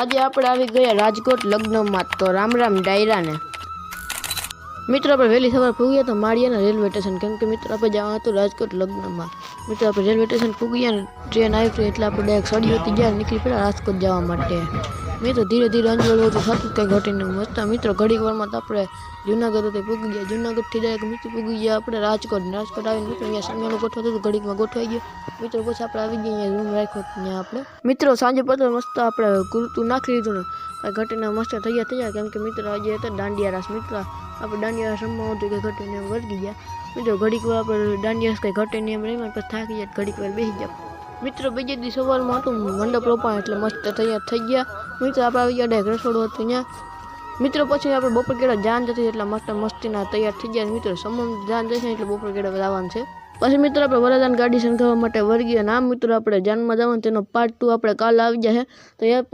આજે આપણે આવી ગયા રાજકોટ લગ્નમાં તો રામ રામ ડાયરાને મિત્રો આપણે વેલી સવાર પૂગ્યા તો મારિયાના રેલવે સ્ટેશન કેમ કે મિત્રો આપણે જવા તો રાજકોટ લગ્નમાં મિત્રો આપણે રેલવે સ્ટેશન પૂગ્યા ને ટ્રેન આવી તો એટલે આપણે બેક સડ્યોતી ગયા નીકળી પડ્યા રાજકોટ જવા માટે મેં તો ધીરે ધીરે અંજોળતો ચાલતો કે ઘટના મસ્તો મિત્રો ઘડીકવરમાં આપણે જૂનાગઢ ખાતે પૂગ્યા જૂનાગઢ થી એટલે કે મિતુ પૂગ્યા આપણે રાજકોટ નાસ પડાવી નથી અહીંયા સાંજે લોકો થોડું ઘડીકમાં ગોઠવાઈ ગયો મિત્રો પછી આપણે આવી ગયા અહીંયા રૂમ રાખ્યો ત્યાં આપણે મિત્રો સાંજે પાછો મસ્તો આપણે ગુરુતું નાખી લીધું ને કઈ ઘટના મસ્તો થઈ ગયા ત્યાં કેમ કે મિત્રો આજે તો દાંડિયા રાસ મિત્રો અબ ડાણીયા સમોટ કે ઘટેનિયમ વર્ગી ગયા મિત્રો ઘડીક વાપર ડાણીયાસ કઈ ઘટેનિયમ રહી મત થાકી જાત ઘડીક વાર બેહી જાવ મિત્રો બજેદી સવાલ માં હતું મંડપ લોપણ એટલે મસ્ત તૈયાર થઈ ગયા મિત્રો આપ આવિયા ડેકરેશણ હતું ને મિત્રો પછી આપણે બપોર કેડા જાન જતી એટલે મસ્ત મસ્ટીના તૈયાર થઈ ગયા મિત્રો સમંધ જાન જે એટલા બપોર કેડા લાવવાનું છે પછી મિત્રો આપણે વરદાન ગાડી સંઘવા માટે વર્ગીના મિત્રો આપણે જાનમાં જવાનું તેનો પાર્ટ 2 આપણે કાલે આવી જશે તો ય